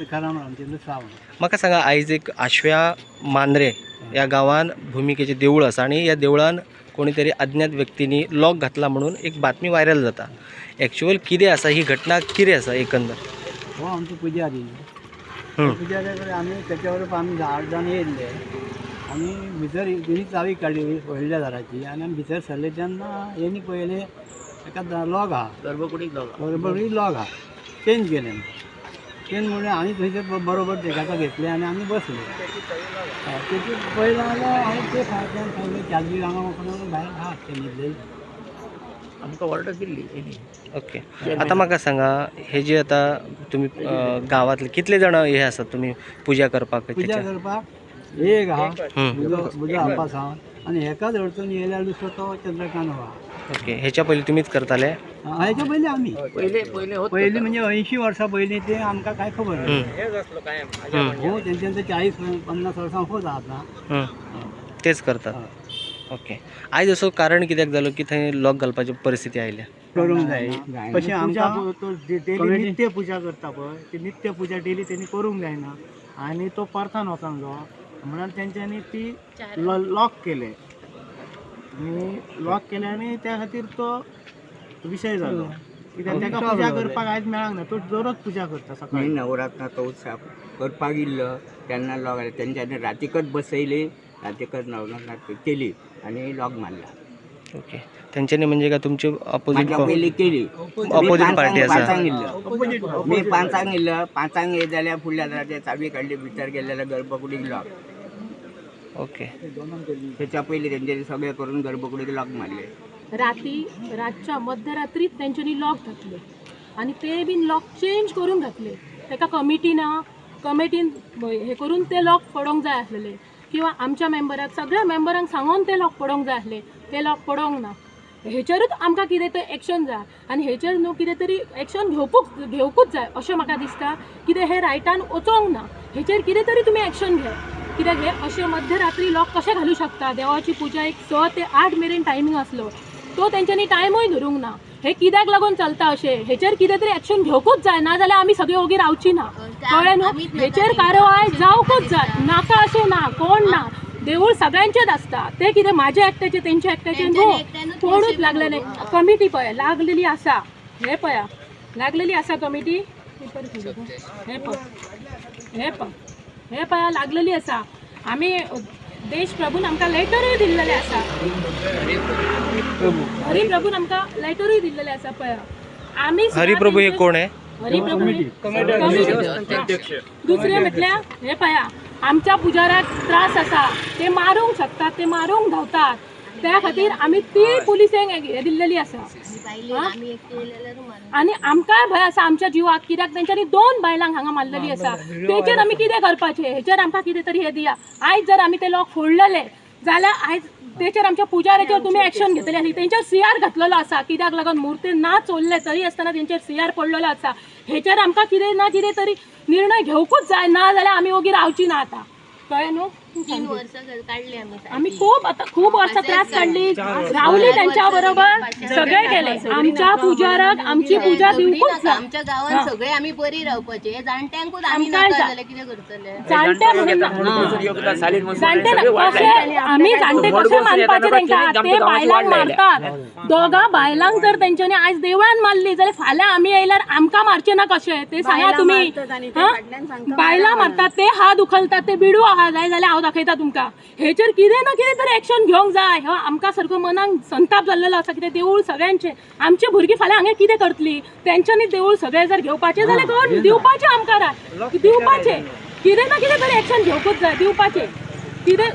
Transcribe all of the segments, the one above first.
ते आमचे म्हाका सांगा आयज एक आशव्या मांद्रे या गांवान भुमिकेचें देवूळ आसा आनी ह्या देवळान कोणी तरी अज्ञात व्यक्तींनी लॉक घातला म्हणून एक बातमी व्हायरल जाता. एक्चुअल कितें आसा ही घटना कितें आसा एकंदर? हो आमचो पुजारी. हं. पुजारी कडेन आमी तेच्या बरोबर आमी आठ जाण येयल्ले आनी भितर तेणी चावी काडली व्हडल्या दाराची. आनी आमी भितर सरले तेन्ना हेणी पळयले एका दा- गर्भकुडीक लोक बरोबर लॉक आहा चेंज केलें. चेंज म्हणून आमी थंयचे बरोबर तेका घेतले आनी आमी बसले. तेचे जाल्यार हांवें ते फाटल्यान सांगलें चार्जी हांगा वचून भायर आहा ते न्हिदलेले आमकां ऑर्डर दिल्ली ओके. आता म्हाका सांगा हे जे आता तुमी अं, गांवांतले कितले जाण हे आसात तुमी पुजा करपाक पुजा? करपाक एक आहा हं. बुजो बुजो आपास आहा आनी हेकाच अडचण येयल्यार दुसरो तो चंद्रकांत आहा ओके. हेच्या पयलीं तुमीच करताले. हाच्या पयलीं आमी पयले पयले होत पयलीं म्हणजे अंयशीं वर्सां पयलीं ते आमकां कांय खबर ना हं, तेंच्यांनी चाळीस पन्नास वर्सां होत आतां. तेच करतात. ओके. आयज असो कारण कित्याक जालो की थंय लॉक घालपाची परिस्थिती आयल्या करूंक जाय कशें आमकां डेली नित्य पूजा करता पळय ती नित्य पूजा डेली त्यांनी करूंक जायना आणि तो परतान वचोंक जाय म्हणून तेंच्यांनी ती लॉक केले आणि लॉक केले आणि त्या खातीर तो विशय जालो कित्याक ताका पूजा करपाक आयज मेळांक ना तो दररोज पूजा करता मी सकाळी नवरात्राचा उत्सव करपाक इल्लो. तेन्ना लॉक तेंच्यांनी रातीकच बसयली. रातीकच नवरात्र केली आणि लॉक मारला. ओके. तेंच्यांनी म्हणजे काय तुमची अपोजिट माझ्या पयली केली. Opposite. party आसा. मी पांचांक इल्लो. पांचांक येत जाल्यार फुडल्या दाराचे चावी काडली भितर गेले जाल्यार गर्भकुडीक लॉक ओके. त्याच्या पयलीं तेंच्यांनी सगळें करून गर्भकुडीक लॉक मारले. राती रातच्या मध्यरात्रीत तेंच्यांनी लॉक घातले. आणि ते बीन लॉक चेंज करून घातले. ताका कमिटी ना कमिटीन हे करून ते लॉक पडोंक जाय आसलेले. किंवा आमच्या मेंबराक सगळ्या मेंबरांक सांगून ते लॉक पडोंक जाय आसले. ते लॉक पडोंक ना. हेचेरूच आमकां कितें तर एक्शन जाय. आनी हेचेर न्हू कितें तरी एक्शन घेवपूच घेवकूच जाय. अशें म्हाका दिसता कितें हे रायटान वचोंक ना. हेचेर कितें तरी तुमी एक्शन घे कित्याक हे अशें मध्यरात्री लॉक कशें घालूं शकता? देवाची पुजा एक स ते आठ मेरेन टायमींग आसलो. तो तेंच्यांनी टायमूय धरूंक ना. हे कित्याक लागून चलता अशें? हेचेर कितें तरी एक्शन घेवकूच जाय. नाजाल्यार आमी सगळीं ओगी रावची ना. कळ्ळें न्हू? हेचेर कारवाय जावकूच जाय. नाका अशें ना. कोण ना? देवूळ सगळ्यांचेच आसता ते कितें म्हाजे एकट्याचे तेंचे एकट्याचे? न्हू? कोणूच लागलेले. कमिटी पळय लागलेली आसा. हे पळया लागलेली आसा कमिटी? हे पळय हे पळय हे पळया लागलेली आसा. आमी देश प्रभून आमकां लेटरूय दिल्लेले आसा हरिप्रभून आमकां लेटरूय दिल्लेले आसा पळया आमी हरिप्रभू हे कोण आहे? हरिप्रभू हे- कमिटी. दुसरें म्हटल्यार हे पळया आमच्या पुजाराक त्रास आसा ते मारूंक शकतात ते मारूंक धांवतात. त्या खातीर आमी ती पुलिसांक हे दिल्लेली आसा? आनी आमकांय भंय आसा आमच्या जिवाक कित्याक तेंच्यांनी दोन बायलांक हांगा मारलेली आसा तेचेर आमी कितें करपाचें? हेचेर आमकां कितें तरी हे दिया. आयज जर आमी ते लोक फोडलेले जाल्यार आयज तेचेर आमच्या पुजाऱ्याचेर तुमी एक्शन घेतली आसली तेंचेर सीआर घातलेलो आसा कित्याक लागून मुर्ती ना चोरले तरी आसतना तेंचेर सीआर पडलेलो आसा हेचेर आमकां कितें ना कितें तरी निर्णय घेवकूच जाय. ना जाल्यार आमी ओगी रावची ना आतां. कळ्ळें न्हू? तीन वर्ष काढली आम्ही आम्ही खूप आता खूप वर्ष त्रास काढली. रावली त्यांच्या बरोबर सगळे गेले. आमच्या पुजाराक आमची पूजा दिवकूच आमच्या गावात सगळे आम्ही बरी रावपाचे. जाणट्यांकूच आम्ही आमकांय नाका जा. जाल्यार कितें करतले जाणटे म्हणून. जाणटे ना, आम्ही जाणटे कशे मानपाचे तेंका ते बायलांक मारतात. दोगा बायलांक जर तेंच्यांनी आयज देवळान मारली. जाल्यार फाल्यां आमी येयल्यार आमकां मारचे ना कशे ते सांगा तुम्ही. हा? बायलां मारतात ते हात उखलतात ते बिडू आहा. जाय जाल्यार हांव दाखयता तुमकां. हेचेर कितें ना कितें तरी एक्शन घेवंक जाय. हो आमकां सारको मनाक संताप जाल्लेलो आसा. कितें देवूळ सगळ्यांचे. आमची भुरगीं फाल्यां हांगा कितें करतलीं? तेंच्यांनी देवूळ सगळें जर घेवपाचें जाल्यार कोण? दिवपाचें आमकां राय. दिवपाचें. कितें ना कितें तरी एक्शन घेवकूच जाय. दिवपाचें. कितें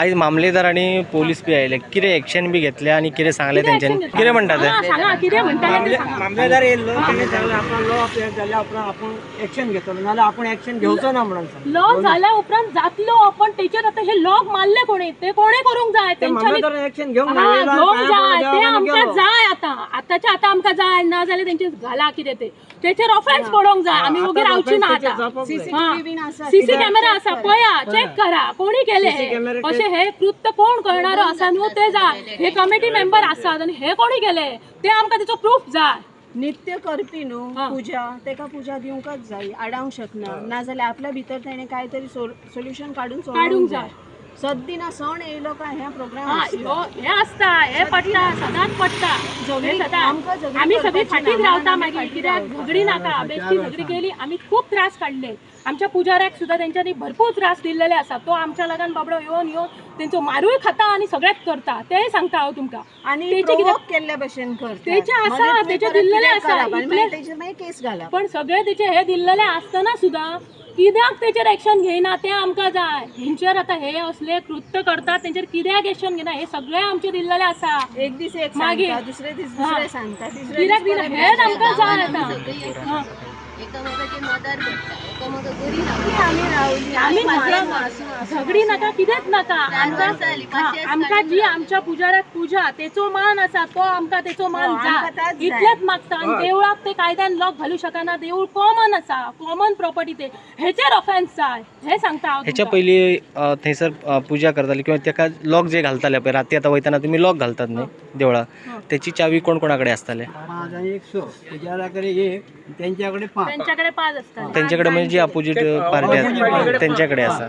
आयज मामलेदार आणि पोलीस बी आयले कितें एक्शन बी घेतले आणि कितें सांगले तेंच्यांनी कितें म्हणटा ते. हा, सांगा कितें म्हणटाले ते. सांगा. मामलेदार येयल्लो तेणे सांगलें जाल्यार आपण आपण एक्शन घेतलो नाल्यार आपण एक्शन घेवचो ना म्हणून सांगलें. जाल्या उपरांत जातलो पण तेचेर आता हे लॉक मारले कोणी? ते कोणे करूंक जाय? ते तेंच्यांनी मामलेदारान एक्शन घेवंक हा, ना येयलो घेवंक आणि जाय ते आमकां गेलो. जाय आता. आताच्या आता आमकां जाय ना जाल्यार तेंचे घाला कितें ते. तेचेर ऑफेन्स पडोंक जाय. आमी आता रावची ना आता. सीसी कॅमेरा आसा पळया चेक करा. कोणी केले अशे हे कृत्य कोण करणारो आसा न्हू ते जाय हे कमिटी मेंबर आसात आनी हे कोणी केले? ते आमकां तेचो प्रूफ जाय नित्य करपी न्हू हा. पुजा. तेका पुजा दिवंकच जाय आडावंक शकना नाजाल्यार आपल्या भितर तेणें काय तरी सोल्युशन काडून काडूंक सोडूंक जाय. सद्दिना सण येयलो काय ह्या प्रोग्राम हा, ह्यो- हे असता हे पडटा सदांच पडटा हे सदां. आमकां झगडी आम्ही सगळी करपाची ना, रावता मागीर कित्याक रावता. झगडी नाका बेश्टी झगडी केली आम्ही खूप त्रास काडले आमच्या पुजाऱ्याक सुद्धा त्यांच्यानी भरपूर त्रास दिलेले आसा तो आमच्या लगान बाबडो येवन येवन तेंचो मारूय खाता आणि सगळ्यात करता. तेय सांगता हांव तुमकां. आनी तेचे कितें- केल्ल्या भशेन करता तेचे आसा, तुमी तेचे परत कितें आसा, करप आनी इतले- मागीर तेचेर मागीर केस घालप पण सगळे तेचे हे दिल्लेले आसतना सुद्धा कित्याक तेचेर एक्शन घेयना ते आमकां जाय हेंचेर आतां हे असले कृत्य करतात तेंचेर कित्याक एक्शन घेना हे सगळे आमचे दिल्लेले आसा एक दीस एक मागीर- दुसरे दीस हा. दुसरे सांगता दीस दिना हेच दुसरे आमकां जाय आतां. एकामेकाची मदर आम्ही झगडी नाका कितेंच नाका. आमकां हा, जी. आमच्या पुजाऱ्याक पुजा तेचो मान आसा तो आमकां तेचो मान हो. इतलेंच मागता आनी देवळाक ते कायद्यान लॉक घालूं शकना देवूळ कॉमन आसा कॉमन प्रॉपर्टी ते. हेचेर ऑफेन्स जाय हे सांगता हांव ह्याच्या. पयलीं अ, थंयसर पुजा करताले किंवा ताका लॉक जे घालताले पळय राती आतां वयताना तुमी लॉक घालतात न्ही देवळाक तेची चावी कोण कोणा कडेन आसताले एक स पुजाऱ्याकडे एक त्यांच्याकडे पाच. त्यांच्याकडे पाच असतात. त्यांच्याकडे म्हणजे जी अपोजिट पार्टी आसा त्यांच्याकडे आसा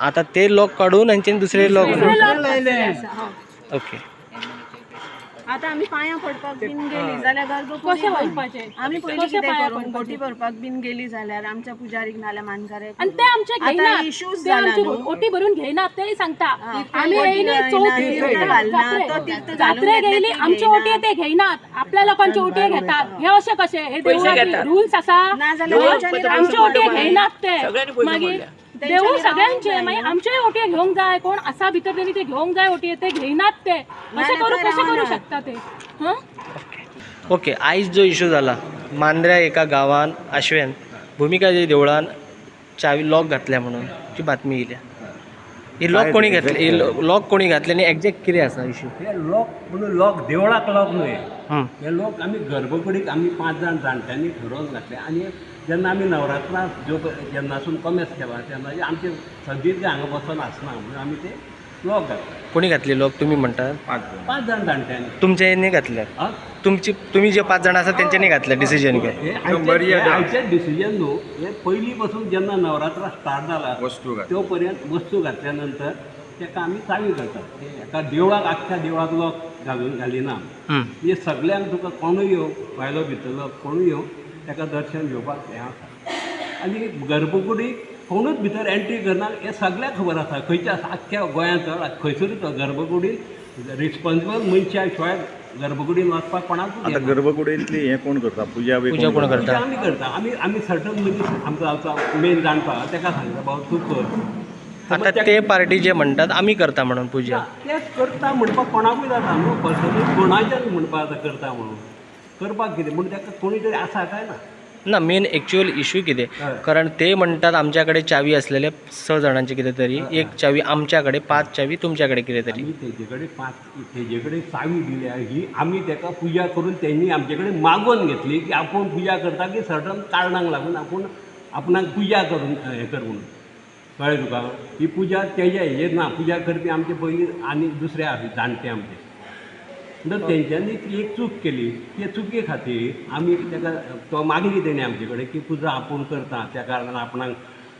आता ते लॉक काढून हांच्यानी दुसरे लॉक ओके. आतां आमी पांयां पडपाक बीन गेली जाल्यार गर्भ कशें वचपाचें आमी पयलीं कशें कितें? बोटी भरपाक बीन गेली जाल्यार आमच्या पुजारीक नाल्यार मानकारेक आणि ते आमचे issues ते जाला. ओटी भरून घेयनात ते सांगता. आम्ही ओटी येयली जात्रे गेली आमचे. ओटी ते घेयनात आपल्या लोकांचे ओटी घेतात? हे असे कसे? हे देवळाचे रूल्स? तेंच्यांनी आमचे ओटी. घेयनात ते. मागीर तेंच्यांनी सगळ्यांचे रावंक मागीर जाय. आमचे ओटी घेवंक जाय कोण आसा भितर तेणी ते घेवंक जाय ओटी ते घेयनात ते असे करू कसे करू. शकता ते हं ओके आयज जो इशू जाला मांद्र्या एका गांवान आशवेन भुमिकाच्या देवळान चावी लॉक घातल्या म्हणून ती बातमी येयल्या ही लॉक कोणी घातली? ही लॉक कोणी घातली आनी एक्झॅक्ट कितें आसा इशू हे लोक म्हणून लोक देवळाक लोक न्हय हं. हे लोक आमी गर्भकुडीक आमी पांच जाण जाणट्यांनी ठरोवन घातले. आनी जेन्ना आमी नवरात्रां जो जेन्नासून कमेस केला तेन्ना आमचे सदीत हांगा बसून आसना म्हणून आमी ते लोक घातले कोणी घातली लॉक तुमी म्हणटात पांच जाण. जाणट्यांनी तुमच्या यांनी घातल्या आं? तुमची तुम्ही जे पाच जाण आसा तेंच्यांनी घातल्या डिसिजन हे आयचे- हे आयचे डिसिजन न्हू हे पयलीं पासून जेन्ना नवरात्रा स्टार्ट जाला वस्तू तो पर्यंत वस्तू घातल्या नंतर तेका आमी चावी हे एका देवळाक आख्ख्या देवळाक लॉक घालून घालिना हं. म्हणजे सगळ्यांक तुका कोणूय येवं भायलो भितरलो कोणूय येवं ताका दर्शन घेवपाक हें आसा आनी गर्भकुडीक कोणूच भितर एंट्री करना हें सगळ्यांक खबर आसा खंयच्या आख्ख्या गोंयांत खंयसरूच गर्भकुडीक रिस्पॉन्सिबल मनशा शिवाय गर्भकुडीन वचपाक कोणाकूच आता. गर्भकुडींतली हे कोण करता पुजा बी पूजा कोण करता? आमी करता आमी आमी सर्टन मनीस आमचो आमचो मेन जाणटा ताका सांगता बाबा तूं कर. आता ते पार्टी जे म्हणटात आमी करता म्हणून पुजा. तेच करता म्हणपाक कोणाकूय जाता न्हू पर्सनली कोणाच्याच म्हणपाक जाता करता म्हणून. करपाक कितें? पूण ताका कोणी तरी आसा काय ना. ना मेन एक्च्युअल इशू कितें. कारण ते म्हणटात आमच्याकडे चावी असलेले स जणांची कितें तरी एक चावी आमच्याकडे पाच चावी तुमच्याकडे कितें तरी आमी तेजे कडेन पांच तेजे कडेन चावी दिल्या ही आमी ताका पुजा करून तेणी आमचे कडेन मागोवन घेतली की आपूण पुजा करता की सर्टन कारणांक लागून आपूण आपणाक पुजा करून हें कर म्हणून कळ्ळें तुका ही पुजा तेज्या हेजेर ना पुजा करपी आमचे पयलीं आनी दुसरे आसा जाणटे आमचे. म्हणटच तेंच्यांनी ती एक चूक केली. ते चुके खातीर आमी ताका तो मागली तेणी आमचे कडेन की पुजा आपूण करता त्या कारणान आपणाक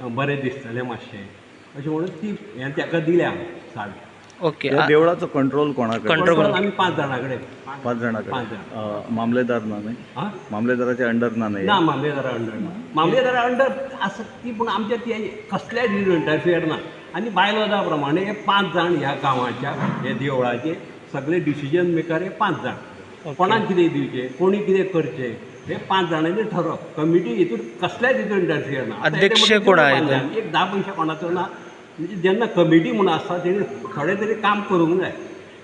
बरें दिसतलें मातशें. अशें म्हणून ती हें ताका दिल्या चावी ओके. त्या देवळाचो कंट्रोल कोणाकडे? Control कोण- आमी पांच जाणां कडेन पाच जाणां पांच कडेन जाण. अं, मामलेदार ना न्ही? हां मामलेदाराच्या अंडर ना न्ही? ना मामलेदारा अंडर ना. मामलेदारा अंडर आसा ती पूण आमच्या ती कसल्याच इंटरफियर ना. आनी बायलॉजा प्रमाणे हे पांच जाण ह्या गांवाच्या हे देवळाचे सगळे डिसिजन मेकर हे पांच जाण. कोणाक कितें दिवचें कोणी कितें करचें हे पांच जाणांनी ठरप कमिटी हितून कसल्याच हितून इंटरफियर ना अध्यक्ष कोण. एक धा पयशे कोणाचो ना म्हणजे जेन्ना कमिटी म्हणून आसता तेणी थोडें तरी काम करूंक जाय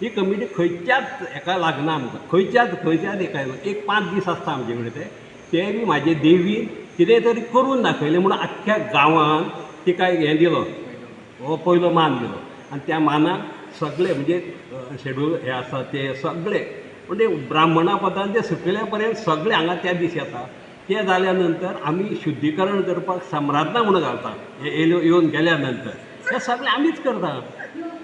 ही कमिटी खंयच्याच हेका लागना आमकां खंयच्याच खंयच्याच एका एक पांच दीस आसता आमचे कडेन ते. ते बी म्हाजे देवीन कितें तरी करून दाखयलें म्हणून आख्ख्या गांवान तिका एक हें दिलो. हो पयलो मान दिलो. आनी त्या मानाक सगळे म्हणजे शेड्यूल हे आसा ते सगळे म्हणजे ब्राह्मणा पदान ते सकयल्या पर्यंत सगळे हांगा त्या दीस येता ते जाल्या नंतर आमी शुद्धीकरण करपाक सम्राजना म्हणून घालता हे येयलो येवन गेल्या नंतर हे सगळे आमीच करता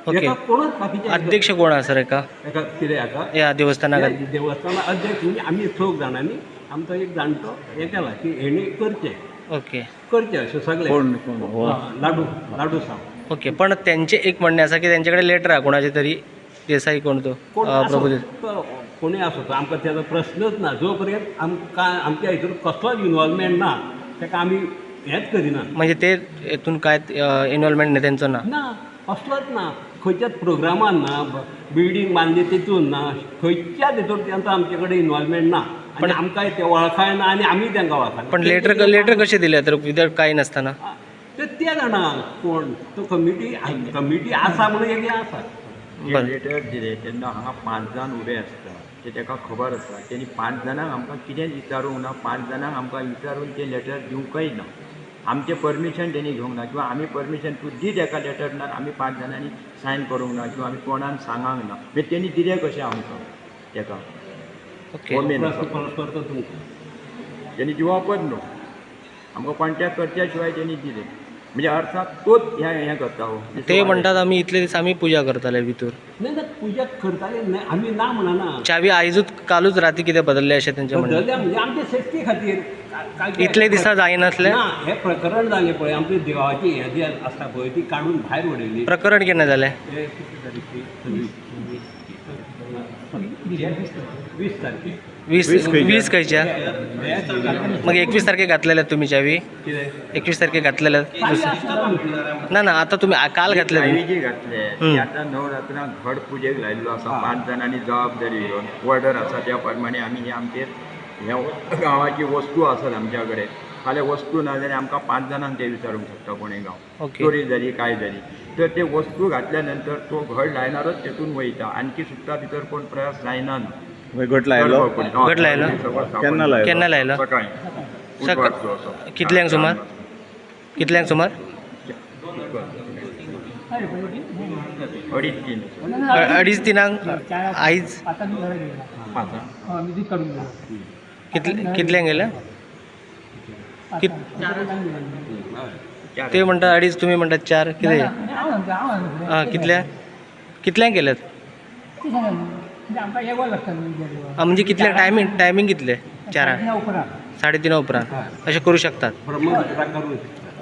ओके. कोणूच बाकीचे अध्यक्ष कोण आसा रे का हेका कितें हेका या देवस्थानाक देवस्थाना अध्यक्ष म्हणजे आमी चौग जाणांनी आमचो एक जाणटो हें केला की हेणी करचें ओके. करचें अशें सगळें. कोण कोण? हो. लाडू लाडू साव ओके पण त्यांचे एक म्हणणे असा की त्यांच्याकडे लेटर आहे कोणाचे तरी देसाई कोण तो कोण प्रभू. तो कोणी आसूं तो आमकां त्याचो प्रस्नच ना. जो पर्यंत आमकां आमच्या हितून कसलोच इन्वॉल्वमेंट ना ताका आमी हेंच करिना. म्हणजे ते हेतून काय इन्व्हॉल्वमेंट नाही त्यांचं ना? ना असलोच ना. खंयच्याच प्रोग्रामान ना बिल्डींग बांदली तेतून ना खंयच्याच हितून तांचो आमचे कडेन इन्वॉल्वमेंट ना पण आमकां ते वळखाय ना आनी आमी तांकां वळखाय पण लेटर लेटर कसे दिले? तर विदाउट काही नसताना. ते ते जाणा कोण? तो कमिटी कमिटी आसा म्हणून एक हें आसा लेटर दिले तेन्ना हांगा पांच जाण उबे आसता ते ताका खबर आसा तेणी पांच जाणांक आमकां कितेंच विचारूंक ना पांच जाणांक आमकां विचारून ते लेटर दिवंकय ना. आमचें परमिशन तेणी घेवंक ना. किंवा आमी परमिशन तूं दी ताका लेटर ना आमी पांच जाणांनी सायन करूंक ना. किंवा आमी कोणान सांगांक ना. मागीर तेणी दिलें कशें आमकां? ताका हो तेणी दिवपच न्हू आमकां कॉन्टॅक्ट करच्या शिवाय तेणी दिले. म्हणजे अर्थात तोच हें हें करता हो. ते म्हणतात आम्ही इथले दिस आम्ही पूजा करताले भितर नाही ना पूजा करताले नाही. आमी ना म्हणना चावी आयजूच कालूच राती कितें बदलले अशें तेंचें म्हणणें. बदलल्या म्हणजे आमच्या सेफ्टी खातीर इतले दिसा जायनासले ना हे प्रकरण जालें पळय आमची देवाची हें जी आसता पळय ती काडून भायर उडयली प्रकरण केन्ना जालें हे तारीख? वीस तारखेक वीस वीस खंयच्या मग एकवीस तारखेक घातलेले तुमी चावी एकवीस तारखेक घातलेले चावी आसता आमची. ना ना आता तुम्ही आ- काल घातले. तुम्ही जी घातले. ती आतां नवरात्रांक घट पुजेक लायिल्लो आसा पांच जाणांनी जबाबदारी घेवन ऑर्डर आसा त्या प्रमाणे आमी हे आमचेर हे गांवाची वस्तू आसत आमच्या कडेन फाल्यां वस्तू ना जाल्यार आमकां पांच जाणांक ते विचारूंक शकता कोणें गांव. ओके. चोरी जाली काय जाली तर ते वस्तू घातल्या नंतर तो घड लायनारच तेतून वयता आणखी सुद्दां भितर कोण प्रयास लायना घट लायलो? घट लायलो? केन्ना लायलो? केन्ना लायला? सकाळी. कितल्यांक सुमार? कितल्यांक सुमार? अडीच तिनांक? आयज कितले कितल्यांक गेले? कित ते म्हणटात अडीच तुम्ही म्हणटात चार. कितें? आं कितल्या कितल्यांक गेल्यात आं म्हणजे कितले? टायमींग टायमींग कितले? चारांक साडे तिना उपरांत. अशें करू शकतात? करून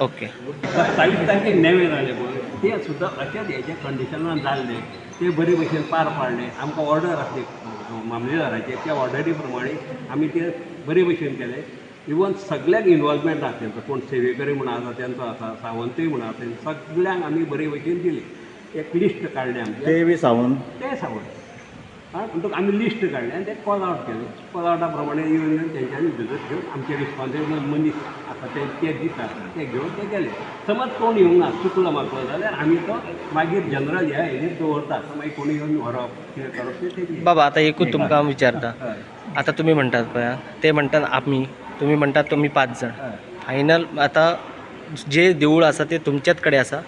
ओके. सत्तावीस तारखेक नेवे जाले पळय ते सुद्दां अशेंच हेच्या कंडिशनान जाल्ले ते बरे भशेन पार पाडले. आमकां ऑर्डर आसली मामलेदाराचे. त्या ऑर्डरी प्रमाणे आमी ते बरे भशेन केले. इवन सगळ्यांक इन्वॉल्वमेंट आसा तेंचो कोण सेवेकरी म्हणून आसा तेंचो आसा सावंतूय म्हणून आसा सगळ्यांक आमी बरे भशेन दिले. एक लिस्ट काडलें आमचें. ते बी सावन ते सावंत. आं म्हणटूक आमी लिस्ट काडलें आनी तें कॉल आउट केलें कॉल आउटा प्रमाणे येवन येवन तेंच्यांनी भितर घेवन आमचे रिस्पॉन्सिबल मनीस आसा ते ते दितात ते घेवन ते गेले समज कोण येवंक ना चुकलो म्हाका जाल्यार आमी तो मागीर जनरल ह्या हेजेर दवरतात मागीर कोणी येवन व्हरप कितें करप तें. बाबा आता एकूच तुमकां हांव विचारता. आता तुम्ही म्हणटात पळय ते म्हणटात आमी तुमी म्हणटात तुमी पांच जण. फायनल आता जे देवूळ आसा ते तुमच्याच कडेन आसा.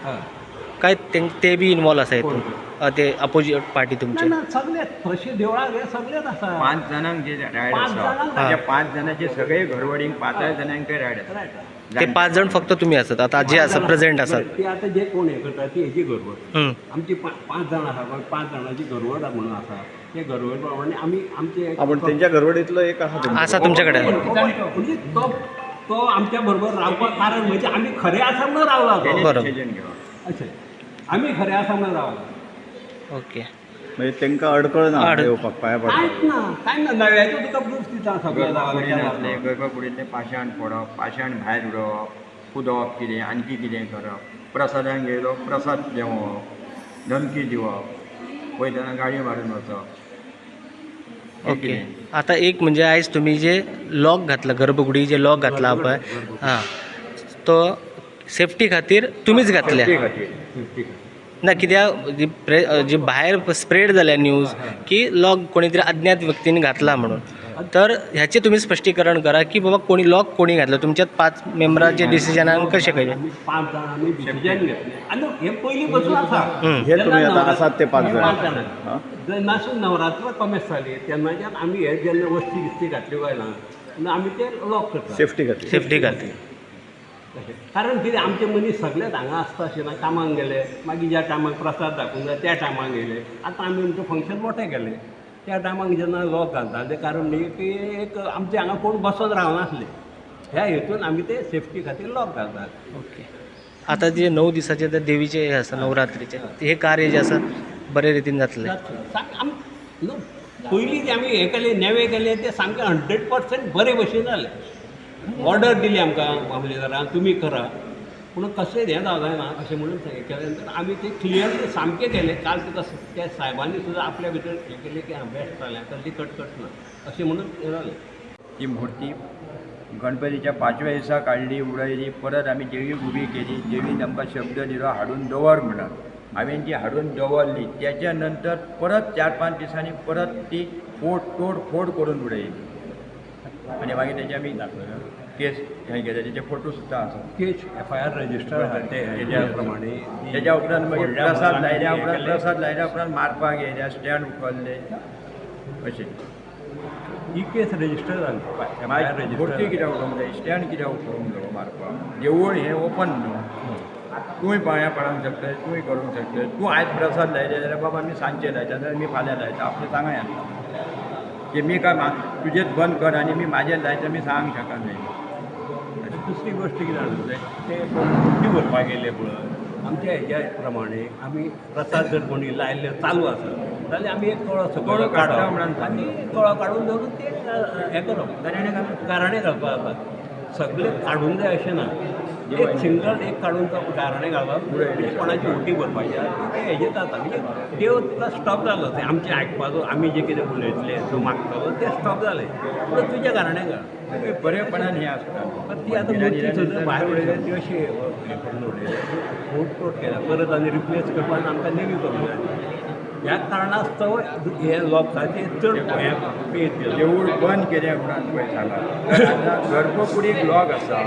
काय ते ते बी इन्वॉल्व आसा कोण? हितून अ, ते अपोजिट पार्टी तुमचे? ना सगळे तशे देवळां हे सगळेच आसा पांच जाणांक जे रायड पांच आसा जाणांक त्या पांच जाणांचे सगळे घरवडींक पांचय जाणांकय रायड आसा रायट. ते पाच जण फक्त तुम्ही आसात आता जे आसा प्रेझेंट आसात बरं, ते आतां जे कोण हे करता ती हेजी गरवड हं. आमची पा- पांच जाण आसा पळय पांच जाणांची घरवड म्हणून आसा ते घरवड प्रमाणे आमी आमचे आपण त्यांच्या घरवडीतलो एक आहा. तुमचो. आसा तुमच्याकडे म्हणजे तो तो आमच्या बरोबर रावपाक कारण म्हणजे आमी खरे आसा म्हणून रावला तो बरोबर. डिसिजन घेवप अशें आमी खरे आसा म्हणून रावला ओके. म्हणजे तांकां अडकळ ना येवपाक पांया कांयच ना कांय ना नव्याचो तुका प्रूफ दिता सगळें आसले जावं गर्भकुडींतले पाशाण फोडप पाशाण भायर उडोवप कुदप कितें आणकी कितें करप प्रसादांक गेलो प्रसाद देवप धमकी दिवप वयतना गाडी मारून वचप. ओके? आता एक म्हणजे आयज तुम्ही जे लॉक घातला गर्भकुडी जे लॉक घातला पळय हां. तो सेफ्टी खातीर तुमीच घातल्या. खातीर ना कित्याक जी प्रे जी भायर स्प्रेड जाल्या न्यूज की लॉक कोणी तरी अज्ञात व्यक्तीने घातला म्हणून. तर ह्याचे तुम्ही स्पश्टीकरण करा की बाबा कोणी लॉक कोणी घातलं? तुमच्यात पाच मेंबरांचे डिसिजनान कशें कळें आमी पांच जाण आमी डिसिजन घेतले. आनी हे पयलीं पासून आसा हं. हे तुम्ही आता जेन्ना आसात ते पाच हे जाण. हां? नवरात्र कमेस जाली तेन्नाच्यान आमी हे जेन्ना वस्ती बिस्ती घातल्यो काय ना तेन्ना आमी ते लॉक सेफ्टी खातीर. सेफ्टी खातीर. तशें. कारण कितें आमचे मनीस सगळेच हांगा आसता अशें ना कामाक गेले मागीर ज्या टायमाक प्रसाद दाखोवंक जाय त्या टायमाक गेले. आतां आमी आमचें फंक्शन मोठें केलें. त्या टायमाक जेन्ना लॉक घालताले ते कारण न्ही की एक आमचे हांगा कोण बसत रावनासले ह्या हेतून आमी ते सेफ्टी खातीर लॉक घालतात. ओके. आता जे नऊ दिसाचे ते देवीचे हे आसा नवरात्रीचे हे कार्य जे आसा बरे रितीन जातले. पयलीं जे आमी हे केले नेवे केले ते सामके हंड्रेड पर्सेंट बरे भशेन जाले ऑर्डर दिली आमकां मामलेदारान तुमी करा. पूण कशें हें जावं जायना अशें म्हणून केलें नंतर आमी ते क्लियर सामकें केलें. काल तुका त्या साहेबांनी सुद्दां आपल्या भितर हें केलें की हां बेस्ट जालें कसली कटकट ना. अशें म्हणून हें जालें ती मूर्ती गणपतीच्या पांचव्या दिसा काडली उडयली परत आमी देवीक उबी केली. देवीन आमकां शब्द दिलो हाडून दवर म्हणून हांवें ती हाडून दवरली त्याच्या नंतर परत चार पांच दिसांनी परत ती फोड तोड फोड करून उडयली आणि मागीर तेजे आमी केस हें केले तेजे फोटो सुद्दां आसा case F I R register आहा ते हेज्या प्रमाणे तेज्या उपरांत मागीर प्रसाद लायल्या उपरांत. प्रसाद लायल्या उपरांत मारपाक येयल्या स्टँड उखलले. अशें ही केस रजिस्टर जाली मूर्ती रजिस्टर कित्याक उडोवंक जाय स्टँड कित्याक उखलूंक जायो मारपाक देवूळ हें ओपन न्हू तूंय पांयां पडूंक शकता तूंय करूंक शकता तूं आयज प्रसाद लायले जाल्यार बाबा आमी सांजचे लायता जाल्यार मी फाल्यां लायता आपलें सांगाय येता की मी काय तुजेच बंद कर आनी मी म्हाजें लायता मी सांगूंक शकना न्ही. दुसरी गोष्ट कितें जाणा ते मुठी भरपाक गेले पळय आमच्या हेज्या प्रमाणे आमी प्रसाद जर कोणी लायले चालू आसा जाल्यार आमी एक कळो सकयल कळो काडटा काडप म्हणून आनी कळो काडून धरून ते हें करप गाराणे गाराणे घालपाक जाता सगळे काडूंक जाय अशें ना. एक सिंगल एक काडून तो गाराणे घालप म्हणजे कोणाची उलटी भरपाची आसा ते हेजेर जाता म्हणजे देव तुका स्टॉप जालो ते आमचें आयकपाचो आमी जे कितें उलयतले तूं मागतलो ते स्टॉप जालें पूण तुज्या गाराणे घाल बरेपणान हें आसता पण ती आता मूर्ती सुद्दां भायर उडयल्या ती अशी हे करून उडयल्या फोट तोट केला. परत आनी रिप्लेस करपाक आमकां नेवी करूंक जाय ह्या कारणास्तव हे लोकांचे चड हे देवूळ बंद केले उपरांत पळय आतां गर्भकुडीक लॉक आसा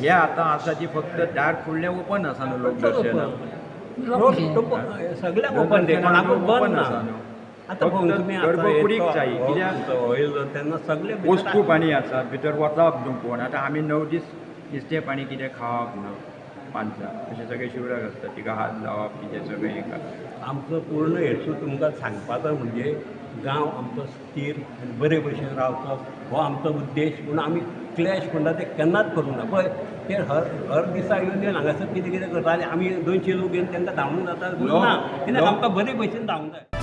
हे आतां आसा ती फक्त दार फुडलें ओपन आसा न्हू. लोक तो सगळ्याक ओपन ते कोणाकूच बंद ना. आसा न्हू आतां तुमी गर्भकुडीक जायी, कित्याक? तेन्ना सगळे वस्तू पाणी आसात भितर वचप न्हू कोण आतां आमी णव दीस नुस्तें पाणी कितें खावप न्हू माणसां. अशें सगळें शिवराक आसता तिका हात लावप कितें सगळें हें करप आमचो पूर्ण हेतू तुमकां सांगपाचो म्हणजे गांव आमचो स्थिर आनी बरे भशेन रावचो हो आमचो उद्देश. पूण आमी क्लॅश म्हणटा ते केन्नाच करूंक ना. पळय ते हर हर दिसा येवन येवन हांगासर कितें कितें करता आनी आमी दोनशे लोक येवन तांकां धांवूंक जाता. ना कित्याक आमकां बरे भशेन धांवूंक जाय.